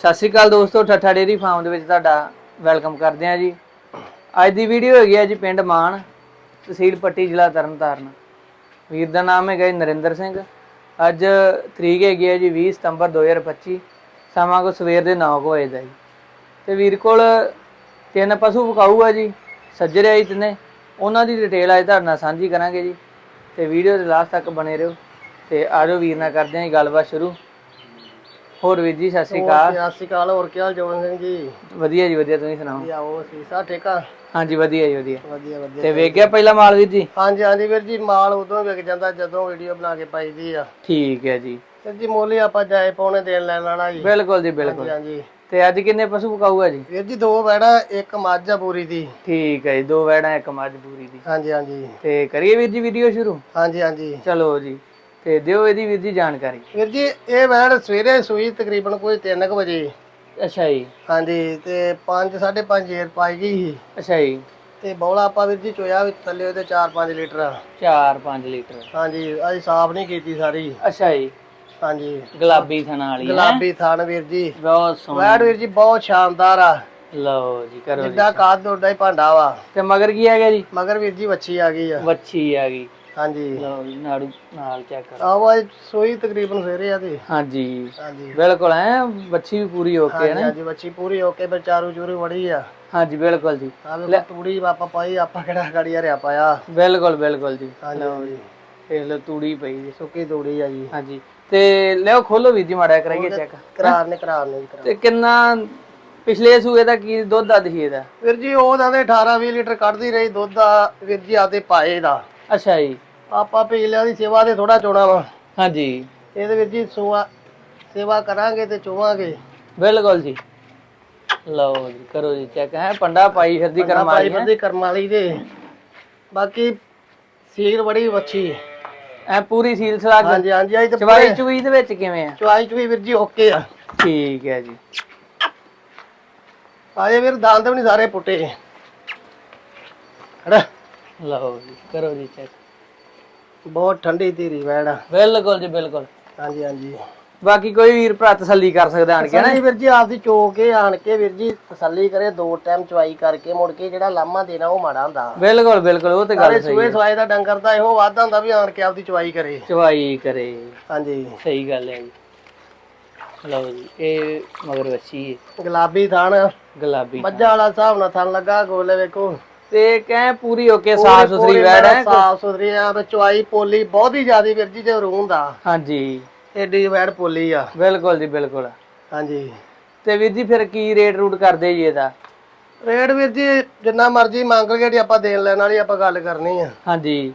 ਸਤਿ ਸ਼੍ਰੀ ਅਕਾਲ ਦੋਸਤੋ, ਠੱਠਾ dairy farm ਦੇ ਵਿੱਚ ਤੁਹਾਡਾ ਵੈਲਕਮ ਕਰਦੇ ਹਾਂ ਜੀ। ਅੱਜ ਦੀ ਵੀਡੀਓ ਹੈਗੀ ਹੈ ਜੀ ਪਿੰਡ ਮਾਨ, ਤਹਿਸੀਲ ਪੱਟੀ, ਜ਼ਿਲ੍ਹਾ ਤਰਨਤਾਰਨ। ਵੀਰ ਦਾ ਨਾਮ ਹੈਗਾ ਜੀ ਨਰਿੰਦਰ ਸਿੰਘ। ਅੱਜ ਤਰੀਕ ਹੈਗੀ ਹੈ ਜੀ 20 ਸਤੰਬਰ 2025 ਸਮਾਂ ਕੋ ਸਵੇਰ ਦੇ 9 ਵਜੇ ਦਾ ਜੀ। ਤੇ ਵੀਰ ਕੋਲ ਤਿੰਨ ਪਸ਼ੂ ਵਿਕਾਊ ਆ ਜੀ, ਸੱਜਰੇ ਆਈ ਤਿੰਨੇ। ਉਹਨਾਂ ਦੀ ਡਿਟੇਲ ਅੱਜ ਤੁਹਾਡੇ ਨਾਲ ਸਾਂਝੀ ਕਰਾਂਗੇ ਜੀ। ਤੇ ਵੀਡੀਓ ਦੇ ਲਾਸਟ ਤੱਕ ਬਣੇ ਰਹੋ। ਤੇ ਆਜੋ ਵੀਰ ਨਾਲ ਕਰਦੇ ਹਾਂ ਜੀ ਗੱਲਬਾਤ ਸ਼ੁਰੂ। ਹੋਰ ਵੀਰ ਜੀ ਸਤਿ ਸ਼੍ਰੀ ਅਕਾਲ। ਸਤਿ ਸ਼੍ਰੀ ਅਕਾਲ ਹੋਰ ਕੀ ਹਾਲ ਜੋਨ ਸਿੰਘ ਜੀ? ਵਧੀਆ ਜੀ ਵਧੀਆ ਤੁਸੀਂ ਸੁਣਾਓ? ਵਧੀਆ ਉਹ ਸੀਸਾ ਠੇਕਾ ਹਾਂਜੀ ਵਧੀਆ ਜੀ ਵਧੀਆ। ਵਧੀਆ ਵਧੀਆ ਤੇ ਵੇਖ ਗਿਆ ਪਹਿਲਾ ਮਾਲ ਵੀਰ ਜੀ? ਹਾਂਜੀ ਹਾਂਜੀ ਵੀਰ ਜੀ ਮਾਲ ਉਦੋਂ ਵਿਕ ਜਾਂਦਾ ਜਦੋਂ ਵੀਡੀਓ ਬਣਾ ਕੇ ਪਾਈਦੀ ਆ। ਠੀਕ ਹੈ ਜੀ। ਵੀਰ ਜੀ ਮੋਲੀ ਆਪਾਂ ਜਾਏ ਪੌਣੇ ਦੇਣ ਲੈਣ ਵਾਲਾ ਜੀ। ਬਿਲਕੁਲ ਜੀ ਬਿਲਕੁਲ। ਹਾਂਜੀ ਤੇ ਅੱਜ ਕਿੰਨੇ ਪਸ਼ੂ ਵਿਕਾਊ ਆ ਜੀ? ਵੀਰ ਜੀ ਦੋ ਬੈੜਾ ਇੱਕ ਮੱਝ ਆ ਪੂਰੀ ਦੀ। ਠੀਕ ਹੈ ਜੀ ਦੋ ਵੈੜਾਂ ਇੱਕ ਮੱਝ ਪੂਰੀ ਦੀ। ਹਾਂਜੀ ਹਾਂਜੀ। ਤੇ ਕਰੀਏ ਵੀਰ ਜੀ ਵੀਡੀਓ ਸ਼ੁਰੂ? ਹਾਂਜੀ ਹਾਂਜੀ। ਚਲੋ ਜੀ। ਤੇ ਦਿਓ ਇਹਦੀ ਵੀਰ ਜੀ ਜਾਣਕਾਰੀ। ਵੀਰ ਜੀ ਇਹ ਬੈੜ ਸਵੇਰੇ ਸੂਈ ਤਕਰੀਬਨ ਕੋਈ 3 ਵਜੇ। ਅੱਛਾ ਜੀ। ਹਾਂਜੀ ਤੇ 5 5.5 ਜੇਰ ਪਾਈ ਗਈ ਸੀ। ਅੱਛਾ ਜੀ। ਤੇ ਬੌਲਾ ਆਪਾਂ ਵੀਰ ਜੀ ਚੋਇਆ ਵੀ ਥੱਲੇ ਉਹਦੇ 4-5 ਲੀਟਰ। 4-5 ਲੀਟਰ। ਹਾਂਜੀ ਅਸੀਂ ਸਾਫ਼ ਨਹੀਂ ਕੀਤੀ ਸਾਰੀ। ਅੱਛਾ ਜੀ। ਹਾਂਜੀ। ਗੁਲਾਬੀ ਥਣਾ ਵਾਲੀ ਹੈ। ਗੁਲਾਬੀ ਥਣ ਵੀਰ ਜੀ। ਬਹੁਤ ਸੋਹਣੀ। ਵੈੜ ਵੀਰ ਜੀ ਬਹੁਤ ਸ਼ਾਨਦਾਰ ਆ। ਲਓ ਜੀ ਕਰੋ ਜਿੱਦਾਂ ਕਾਦ ਦੋਡਾ ਹੀ ਭਾਂਡਾ ਵਾ। ਤੇ ਮਗਰ ਕੀ ਆ ਗਿਆ ਜੀ? ਮਗਰ ਵੀਰ ਜੀ ਵੱਛੀ ਆ ਗਈ ਆ। ਵੱਛੀ ਆ ਗਈ। ਹਾਂਜੀ। ਲਓ ਜੀ ਨਾੜੂ ਨਾਲ ਚੈੱਕ ਕਰੋ। ਆਵਾਜ਼ ਸੋਈ ਤਕਰੀਬਨ ਸਵੇਰੇ ਆ ਤੇ। ਹਾਂਜੀ। ਹਾਂਜੀ। ਬਿਲਕੁਲ ਹੈ ਵੱਛੀ ਵੀ ਪੂਰੀ ਓਕੇ ਹੈ ਹਾਂਜੀ ਨਾ ਹਾਂਜੀ ਵੱਛੀ ਪੂਰੀ ਹੋ ਕੇ ਵਿਚਾਰੂ ਚੂਰੂ ਵੜੀ ਆ। ਹਾਂਜੀ ਬਿਲਕੁਲ ਜੀ। ਆਵੇ ਤੂੜੀ ਆਪਾਂ ਪਾਈ ਆਪਾਂ ਕਿਹੜਾ ਗਾੜੀ ਹਰਿਆ ਪਾਇਆ। ਬਿਲਕੁਲ ਬਿਲਕੁਲ ਜੀ। ਹਾਂਜੀ ਦੇਖ ਲਓ ਤੂੜੀ ਪਈ ਜੀ। ਸੁੱਕੀ ਤੂੜੀ ਆ ਜੀ। ਹਾਂਜੀ। ਤੇ ਲਿਓ ਖੋਲੋ ਵੀਰ ਜੀ ਮਾੜਾ ਜਿਹਾ ਕਰਾਈਏ ਚੈੱਕ ਕਰਾਰ ਨੇ ਕਰਾਰ ਨੇ ਕਰਾਰ। ਤੇ ਕਿੰਨਾ ਪਿਛਲੇ ਸੂਏ ਦਾ ਕੀ ਦੁੱਧ ਆ ਦਹੀ ਇਹਦਾ ਵੀਰ ਜੀ ਉਹ ਦੰਦੇ 18 20 ਲੀਟਰ ਕੱਢਦੀ ਰਹੀ ਦੁੱਧ ਦਾ ਵੀਰ ਜੀ ਆਦੇ ਪਾਏ ਦਾ। ਅੱਛਾ ਜੀ। ਆਪਾਂ ਪੀ ਲਿਆ ਦੀ ਸੇਵਾ ਦੇ ਥੋੜਾ ਚੋਣਾ ਵਾ। ਹਾਂਜੀ। ਇਹਦੇ ਵੀਰ ਜੀ ਸੋਆ ਸੇਵਾ ਕਰਾਂਗੇ ਤੇ ਚੋਵਾਂਗੇ। ਬਿਲਕੁਲ ਜੀ। ਲਓ ਜੀ ਕਰੋ ਜੀ ਚੈੱਕ ਹੈ ਪੰਡਾ ਪਾਈ ਫਿਰਦੀ ਕਰਮ ਵਾਲੀ ਹੈ। ਬੰਦੀ ਕਰਮ ਵਾਲੀ ਦੇ ਬਾਕੀ ਸੀਰ ਬੜੀ ਵੱਛੀ। ਐ ਪੂਰੀ ਸੀਲ ਸਲਾਗ ਹਾਂਜੀ ਹਾਂਜੀ ਆਈ ਤੇ ਚਵਾਈ ਚੁਈ ਦੇ ਵਿੱਚ ਕਿਵੇਂ ਆ? ਚਵਾਈ ਚੁਈ ਵੀਰ ਜੀ ਓਕੇ ਆ। ਠੀਕ ਹੈ ਜੀ। ਆਏ ਵੀਰ ਦੰਦ ਵੀ ਨਹੀਂ ਸਾਰੇ ਪੁੱਟੇ। ਹੜਾ ਲਓ ਜੀ ਕਰੋ ਜੀ ਚੈੱਕ ਬਹੁਤ ਠੰਡੀ ਧੀਰੀ ਵੈੜਾ ਬਿਲਕੁਲ ਜੀ ਬਿਲਕੁਲ। ਹਾਂਜੀ ਹਾਂਜੀ। ਬਾਕੀ ਕੋਈ ਵੀਰ ਭਰਾ ਤਸੱਲੀ ਕਰ ਸਕਦਾ ਆਣ ਕੇ ਨਾ ਵੀਰ ਜੀ ਆਪਦੀ ਚੋ ਕੇ ਆਣ ਕੇ ਵੀਰ ਜੀ ਤਸੱਲੀ ਕਰੇ ਦੋ ਟਾਈਮ ਚਵਾਈ ਕਰਕੇ ਮੁੜ ਕੇ ਜਿਹੜਾ ਲਾਮਾ ਦੇਣਾ ਉਹ ਮਾੜਾ ਹੁੰਦਾ। ਬਿਲਕੁਲ ਬਿਲਕੁਲ ਉਹ ਤੇ ਗੱਲ ਸਹੀ ਸੂਏ ਸਵਾਏ ਦਾ ਡੰਗਰ ਦਾ ਇਹੋ ਵਾਧਾ ਹੁੰਦਾ ਵੀ ਆਣ ਕੇ ਆਪਦੀ ਚਵਾਈ ਕਰੇ। ਚਵਾਈ ਕਰੇ। ਹਾਂਜੀ। ਸਹੀ ਗੱਲ ਹੈ ਜੀ। ਲਓ ਜੀ ਇਹ ਮਗਰ ਵੱਛੀ ਹੈ ਗੁਲਾਬੀ ਥਾਣ ਗੁਲਾਬੀ ਮੱਝਾਂ ਵਾਲਾ ਹਿਸਾਬ ਨਾਲ ਥਣ ਲੱਗਾ ਗੋਲੇ ਵੇਖੋ। ਤੇ ਕਹਿ ਪੂਰੀ ਓਕੇ ਸਾਫ਼ ਸੁਥਰੀ ਵੈੜ ਹੈ ਸਾਫ਼ ਸੁਥਰੀ ਆ ਤੇ ਚਵਾਈ ਪੋਲੀ ਬਹੁਤ ਹੀ ਜ਼ਿਆਦੀ ਵੀਰ ਜੀ ਤੇ ਰੂਹ ਦਾ। ਹਾਂਜੀ। ਏਡੀ ਵੈੜ ਪੋਲੀ ਆ। ਬਿਲਕੁਲ ਜੀ ਬਿਲਕੁਲ। ਹਾਂਜੀ। ਤੇ ਵੀਰ ਜੀ ਫਿਰ ਕੀ ਰੇਟ ਰੂਟ ਕਰਦੇ ਜੀ ਇਹਦਾ? ਰੇਟ ਵੀਰ ਜੀ ਜਿੰਨਾ ਮਰਜ਼ੀ ਮੰਗ ਲਗੇ ਆਪਾਂ ਦੇਣ ਲੈਣ ਵਾਲੀ ਆਪਾਂ ਗੱਲ ਕਰਨੀ ਆ। ਹਾਂਜੀ।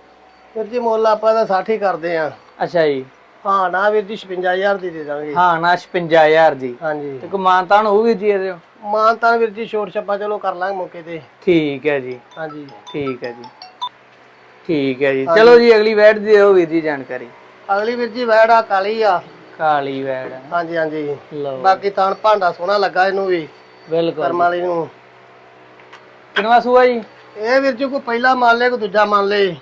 ਵੀਰ ਜੀ ਮੁੱਲ ਆਪਾਂ ਦਾ 60 ਹੀ ਕਰਦੇ ਆ। ਅੱਛਾ ਜੀ। ਹਾਂ ਨਾ ਵੀਰ ਜੀ 56000 ਦੀ ਦੇ ਦਾਂਗੇ। ਹਾਂ ਨਾ 56000 ਦੀ। ਹਾਂਜੀ। ਤੇ ਕੋ ਮਾਨਤਾਨ ਹੋਊ ਵੀਰ ਜੀ ਇਹਦੇ। ਮਾਨ ਤਾਂ ਵੀਰ ਜੀ ਛੋਟ ਛੱਪਾ ਚਲੋ ਕਰ ਲਾਂਗੇ ਮੌਕੇ ਤੇ। ਠੀਕ ਹੈ ਜੀ। ਹਾਂਜੀ। ਠੀਕ ਹੈ ਜੀ। ਠੀਕ ਹੈ ਜੀ। ਚਲੋ ਜੀ ਅਗਲੀ ਵੈੜ ਦੀ ਦਿਓ ਵੀਰ ਜੀ ਜਾਣਕਾਰੀ। ਅਗਲੀ ਵੀਰ ਜੀ ਵੈੜ ਆ ਕਾਲੀ ਆ। ਕਾਲੀ ਵੈੜ। ਹਾਂਜੀ ਹਾਂਜੀ। ਲਓ। ਬਾਕੀ ਤਾਂ ਭਾਂਡਾ ਸੋਹਣਾ ਲੱਗਾ ਇਹਨੂੰ ਵੀ। ਬਿਲਕੁਲ। ਕਰਮ ਵਾਲੀ ਨੂੰ। ਕਿੰਨਵਾ ਸੂਆ ਜੀ? ਇਹ ਵੀਰ ਜੀ ਕੋਈ ਪਹਿਲਾ ਮੰਨ ਲੇ ਕੋਈ ਦੂਜਾ ਮੰਨ ਲੇ।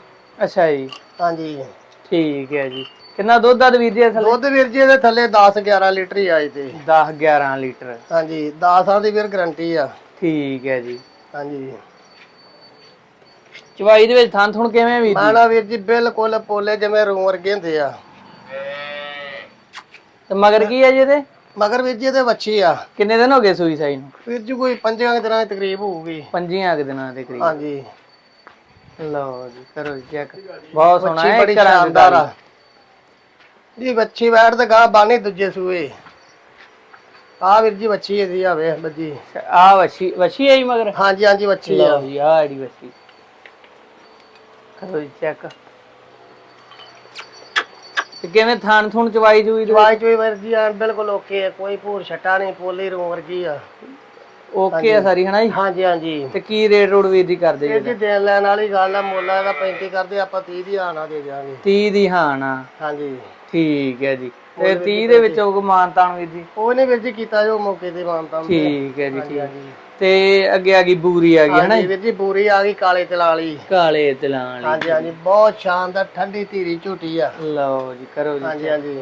ਅੱਛਾ ਜੀ। ਹਾਂਜੀ। ਠੀਕ ਹੈ ਜੀ। ਕਿੰਨਾ ਦੁੱਧ ਆ ਵੀਰ ਜੀ ਥੱਲੇ? ਦੁੱਧ ਵੀਰ ਜੀ ਇਹਦੇ ਥੱਲੇ 10 11 ਲੀਟਰ ਹੀ ਆਏ ਤੇ। 10 11 ਲੀਟਰ। ਹਾਂਜੀ 10 ਸਾਲ ਦੀ ਵੀਰ ਗਰੰਟੀ ਆ। ਠੀਕ ਹੈ ਜੀ। ਹਾਂਜੀ। ਚਵਾਈ ਦੇ ਵਿੱਚ ਥਣ ਥੁਣ ਕਿਵੇਂ ਵੀਰ ਜੀ? ਮਾਣਾ ਵੀਰ ਜੀ ਬਿਲਕੁਲ ਪੋਲੇ ਜਿਵੇਂ ਰੂਮ ਵਰਗੇ ਹੁੰਦੇ ਆ। ਤੇ ਮਗਰ ਕੀ ਹੈ ਜੀ ਇਹਦੇ? ਮਗਰ ਵੀਰ ਜੀ ਇਹਦੇ ਵੱਛੀ ਆ। ਕਿੰਨੇ ਦਿਨ ਹੋ ਗਏ ਸੂਈ ਸਾਈ ਨੂੰ? ਵੀਰ ਜੀ ਕੋਈ ਪੰਜਾਂ ਕੁ ਦਿਨਾਂ ਦੀ ਤਕਰੀਬ ਹੋਊਗੀ। ਪੰਜੀਆਂ ਕੁ ਦਿਨਾਂ ਦੇ ਕਰੀਬ ਹਾਂਜੀ। ਲਓ ਜੀ ਕਰੋ ਚੈੱਕ ਬਹੁਤ ਸੋਹਣਾ ਹੈ ਦੀ ਆ। ਜੀ ਵੱਛੀ ਬੈਠ ਤੇ ਗਾਂ ਬਾਣੀ ਦੂਜੇ ਸੂਏ। ਆ ਵੀਰ ਜੀ ਵੱਛੀ ਇਹਦੀ ਆ ਵੇਖ ਬੱਜੀ ਆ ਵਸ਼ੀ ਵਸ਼ੀ ਹੈ ਜੀ ਮਗਰ? ਹਾਂਜੀ ਹਾਂਜੀ ਵੱਛੀ ਆ। ਲਓ ਜੀ ਆ ਜਿਹੜੀ ਕਰੋ ਜੀ ਚੈੱਕ ਤੇ ਕਿਵੇਂ ਥਾਨ ਥੁਣ ਚਵਾਈ ਜੂਈ ਦੇ ਜਵਾਈ ਚੋਈ ਵੀਰ ਜੀ ਆ ਬਿਲਕੁਲ ਓਕੇ ਆ ਕੋਈ ਭੂਰ ਛਟਾ ਨਹੀਂ ਪੋਲੀ ਰੂਮ ਵਰਗੀ ਆ। ਓਕੇ ਆ ਸਾਰੀ ਹਨਾ ਜੀ? ਹਾਂਜੀ ਹਾਂਜੀ। ਤੇ ਕੀ ਰੇਟ ਰੋਡ ਵੀਰ ਦੀ ਕਰਦੇ ਇਹ ਜੀ ਜੀ ਦੇਣ ਲੈਣ ਵਾਲੀ ਗੱਲ ਆ ਮੁੱਲ ਇਹਦਾ 35 ਕਰਦੇ ਆਪਾਂ 30 ਦੀ ਆਣਾ ਦੇ ਦਿਆਂਗੇ। 30 ਦੀ ਹਾਂ ਨਾ ਹਾਂਜੀ। ਠੀਕ ਹੈ ਜੀ। ਤੇ 30 ਦੇ ਵਿੱਚ ਉਹ ਮਾਨਤਾਨ ਵੀਰ ਜੀ? ਉਹ ਨੇ ਵੀਰ ਜੀ ਕੀਤਾ ਜੋ ਮੌਕੇ ਤੇ ਮਾਨਤਾ ਠੀਕ ਹੈ ਜੀ ਠੀਕ। ਤੇ ਅੱਗੇ ਆ ਗਈ ਬੂਰੀ ਆ ਗਈ ਹਨਾ ਹਾਂਜੀ ਵੀਰ ਜੀ ਬੂਰੀ ਆ ਗਈ ਕਾਲੇ ਤਿਲਾਂ ਵਾਲੀ ਕਾਲੇ ਤਿਲਾਂ ਵਾਲੀ ਹਾਂਜੀ ਹਾਂਜੀ ਬਹੁਤ ਸ਼ਾਨਦਾਰ ਠੰਡੀ ਧੀਰੀ ਝੂਟੀ ਆ। ਲਓ ਜੀ ਕਰੋ ਜੀ ਹਾਂਜੀ ਹਾਂਜੀ।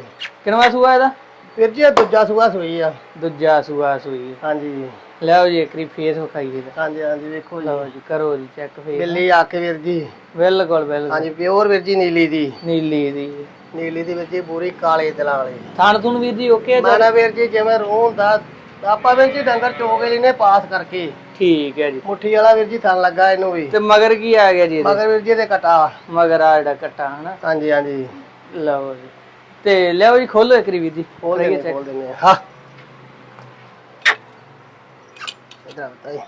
ਕਿੰਨਵਾ ਸੂਆ ਇਹਦਾ? ਵੀਰ ਜੀ ਇਹ ਦੂਜਾ ਸੂਆ ਸੂਈ ਆ। ਦੂਜਾ ਸੂਆ ਸੂਈ ਹਾਂਜੀ। ਲਿਆਓ ਜੀ ਇੱਕ ਰੀ ਫੇਸ ਵਿਖਾਈਏ ਇਹਦਾ। ਹਾਂਜੀ ਹਾਂਜੀ ਵੇਖੋ ਜੀ। ਲਓ ਜੀ ਕਰੋ ਜੀ ਚੈੱਕ ਫੇਸ ਬਿੱਲੀ ਆ ਕੇ ਵੀਰ ਜੀ। ਬਿਲਕੁਲ ਬਿਲਕੁਲ। ਹਾਂਜੀ ਪਿਓਰ ਵੀਰ ਜੀ ਨੀਲੀ ਦੀ। ਨੀਲੀ ਦੀ। ਨੀਲੀ ਦੀ ਵੀਰ ਜੀ ਪੂਰੀ ਕਾਲੇ ਦਿਲਾਂ ਵਾਲੀ। ਥਣ ਥੁਣ ਵੀਰ ਜੀ ਓਕੇ ਆ ਮਾਨਾ ਵੀਰ ਜੀ ਜਿਵੇਂ ਰੂਹ ਹੁੰਦਾ ਆਪਾਂ ਵੀਰ ਜੀ ਡੰਗਰ ਚੋਗੇ ਲੈਨੇ ਪਾਸ ਕਰਕੇ। ਠੀਕ ਹੈ ਜੀ। ਮੁੱਠੀ ਵਾਲਾ ਵੀਰ ਜੀ ਥਣ ਲੱਗਾ ਇਹਨੂੰ ਵੀ। ਤੇ ਮਗਰ ਕੀ ਆ ਗਿਆ ਜੀ ਇਹਦੇ? ਮਗਰ ਵੀਰ ਜੀ ਦੇ ਕਟਾ। ਮਗਰ ਆ ਜਿਹੜਾ ਕੱਟਾ ਹਨਾ? ਹਾਂਜੀ ਹਾਂਜੀ। ਲਓ ਜੀ। ਤੇ ਲਿਆਓ ਜੀ ਖੋਲੋ ਇੱਕ ਰੀ ਵੀਰ ਜੀ। ਖੋਲ ਕਰੀਏ ਦਿੰਦੇ check। ਖੋਲ ਦਿੰਦੇ ਹਾਂ। ਇਧਰ ਬਤਾਈ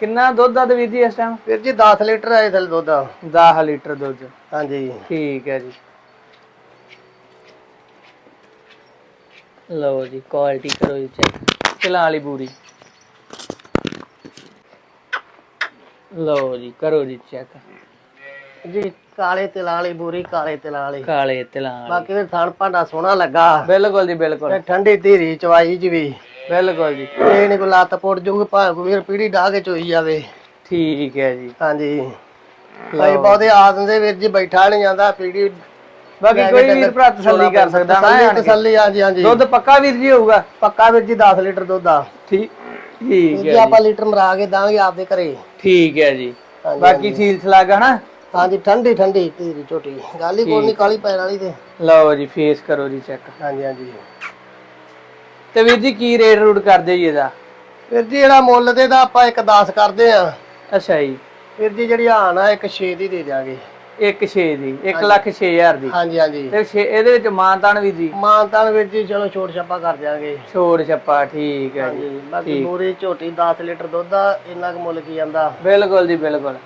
ਕਿੰਨਾ ਦੁੱਧ ਆ ਤੇ ਵੀਰ ਜੀ ਇਸ ਟਾਈਮ ਵੀਰ ਜੀ 10 ਲੀਟਰ ਆਏ ਥਲ ਦੁੱਧ। 10 ਲੀਟਰ ਦੁੱਧ। ਹਾਂਜੀ। ਠੀਕ ਹੈ ਜੀ। ਲਓ ਜੀ ਕੁਆਲਿਟੀ ਕਰੋ ਜੀ ਚੈੱਕ ਚਲਾਂ ਵਾਲੀ ਬੂਰੀ। ਲਓ ਜੀ ਕਰੋ ਜੀ ਚੈੱਕ ਜੀ ਕਾਲੇ ਤਿਲਾਂ ਵਾਲੀ ਬੂਰੀ ਕਾਲੇ ਤਿਲਾਂ ਵਾਲੀ। ਕਾਲੇ ਤਿਲਾਂ ਵਾਲੀ। ਬਾਕੀ ਵੀ ਥਣ ਭਾਂਡਾ ਸੋਹਣਾ ਲੱਗਾ। ਬਿਲਕੁਲ ਜੀ ਬਿਲਕੁਲ। ਤੇ ਠੰਡੀ ਧੀਰੀ ਚਵਾਈ ਚ ਵੀ। ਬਿਲਕੁਲ ਜੀ। ਇਹ ਨਹੀਂ ਕੋ ਲੱਤ ਪੁੱਟ ਜੂਗੀ ਭਾਵੇਂ ਵੀਰ ਪੀੜੀ ਢਾ ਕੇ ਚੋਈ ਜਾਵੇ। ਠੀਕ ਹੈ ਜੀ। ਹਾਂਜੀ। ਕਈ ਬਹੁਤੇ ਆ ਦਿੰਦੇ ਵੀਰ ਜੀ ਬੈਠਾ ਨਹੀਂ ਜਾਂਦਾ ਪੀੜੀ ਬਾਕੀ ਕੋਈ ਵੀਰ ਭਰਾ ਤਸੱਲੀ ਕਰ ਸਕਦਾ ਨਾ ਤਸੱਲੀ ਆਣ ਕੇ। ਤਸੱਲੀ ਹਾਂਜੀ ਹਾਂਜੀ। ਦੁੱਧ ਪੱਕਾ ਵੀਰ ਜੀ ਹੋਊਗਾ? ਪੱਕਾ ਵੀਰ ਜੀ 10 ਲੀਟਰ ਦੁੱਧ ਆ। ਠੀਕ ਠੀਕ ਹੈ ਜੀ। ਆਪਾਂ ਲੀਟਰ ਮਰਾ ਕੇ ਦਾਂਗੇ ਆਪਦੇ ਘਰੇ। ਠੀਕ ਹੈ ਜੀ। ਹਾਂਜੀ, ਬਾਕੀ ਸੀਲ ਸਲਾਗਾ ਨਾ? ਹਾਂਜੀ ਠੰਡੀ ਠੰਡੀ ਧੀਰੀ ਝੋਟੀ। ਗੱਲ ਹੀ ਕੋਈ ਨਹੀਂ ਕਾਲੀ ਪੈਣ ਵਾਲੀ ਤੇ। ਲਓ ਜੀ ਫੇਸ ਕਰੋ ਜੀ ਚੈੱਕ ਹਾਂਜੀ ਹਾਂਜੀ। ਤੇ ਵੀਰ ਜੀ ਕੀ ਰੇਟ ਰੂਟ ਕਰਦੇ ਜੀ ਇਹਦਾ? ਵੀਰ ਜੀ ਜਿਹੜਾ ਮੁੱਲ ਤੇ ਦਾ ਆਪਾਂ ਇੱਕ 10 ਕਰਦੇ ਆ ਅੱਛਾ ਜੀ। ਵੀਰ ਜੀ ਜਿਹੜੀ ਆਣ ਆ ਇੱਕ 6 ਦੀ ਦੇ ਦਿਆਂਗੇ। 1 6 ਦੀ 1 ਲੱਖ 6000 ਦੀ। ਹਾਂਜੀ ਹਾਂਜੀ। ਤੇ ਇਹਦੇ ਵਿੱਚ ਮਾਨਤਾਨ ਵੀ ਜੀ? ਮਾਨਤਾਨ ਵੀਰ ਜੀ ਚਲੋ ਛੋਟ ਛੱਪਾ ਕਰ ਦਿਆਂਗੇ। ਛੋੜ ਛੱਪਾ ਠੀਕ ਹੈ ਜੀ। ਬਾਕੀ ਪੂਰੀ ਝੋਟੀ 10 ਲੀਟਰ ਦੁੱਧ ਆ ਇੰਨਾ ਕੁ ਮੁੱਲ ਕੀ ਜਾਂਦਾ ਬਿਲਕੁਲ ਜੀ ਬਿਲਕੁਲ।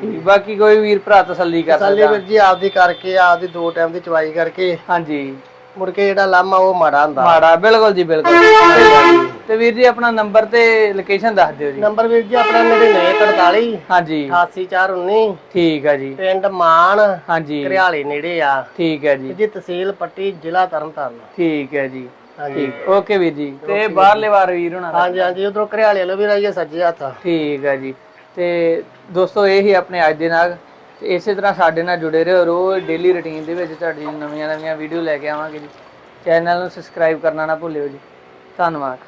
ਠੀਕ ਬਾਕੀ ਕੋਈ ਵੀਰ ਭਰਾ ਤਸੱਲੀ ਕਰ ਤਸੱਲੀ ਸਕਦਾ। ਵੀਰ ਜੀ ਆਪਦੀ ਕਰਕੇ ਆਪਦੀ ਦੋ ਟਾਈਮ ਦੀ ਚਵਾਈ ਕਰਕੇ। ਹਾਂਜੀ। ਮੁੜ ਕੇ ਜਿਹੜਾ ਲਾਮਾ ਉਹ ਮਾੜਾ ਹੁੰਦਾ। ਮਾੜਾ ਬਿਲਕੁਲ ਜੀ ਬਿਲਕੁਲ। ਤੇ ਵੀਰ ਜੀ ਆਪਣਾ ਨੰਬਰ ਤੇ ਲੋਕੇਸ਼ਨ ਦੱਸ ਦਿਓ ਜੀ। ਨੰਬਰ ਵੀਰ ਜੀ ਆਪਣਾ 9943 ਹਾਂਜੀ। 88419 ਠੀਕ ਹੈ ਜੀ। ਪਿੰਡ ਮਾਨ ਹਾਂਜੀ। ਘਰਿਆਲੇ ਨੇੜੇ ਆ। ਠੀਕ ਹੈ ਜੀ। ਜੀ ਤਹਿਸੀਲ ਪੱਟੀ ਜ਼ਿਲ੍ਹਾ ਤਰਨਤਾਰਨ। ਠੀਕ ਹੈ ਜੀ। ਹਾਂਜੀ। ਠੀਕ। ਓਕੇ ਵੀਰ ਜੀ। ਤੇ ਬਾਹਰਲੇ ਵਾਰ ਵੀਰ ਹੋਣਾ ਦਾ। ਹਾਂਜੀ ਹਾਂਜੀ ਉਧਰੋਂ ਘਰਿਆਲੇ ਵੱਲੋਂ ਵੀ ਰਹੀਏ ਸੱਜੇ ਹੱਥ। ਠੀਕ ਹੈ ਜੀ। ਤੇ ਦੋਸਤੋ, ਇਹ ਹੀ ਆਪਣੇ ਅੱਜ ਦੇ ਨਾਲ। ਤੇ ਇਸੇ ਤਰ੍ਹਾਂ ਸਾਡੇ ਨਾਲ ਜੁੜੇ ਰਹੋ ਰੋਜ਼ ਡੇਲੀ ਰੁਟੀਨ ਦੇ ਵਿੱਚ। ਤੁਹਾਡੀ ਨਵੀਆਂ ਨਵੀਆਂ ਵੀਡੀਓ ਲੈ ਕੇ ਆਵਾਂਗੇ ਜੀ। ਚੈਨਲ ਨੂੰ ਸਬਸਕ੍ਰਾਈਬ ਕਰਨਾ ਨਾ ਭੁੱਲਿਓ ਜੀ। ਧੰਨਵਾਦ।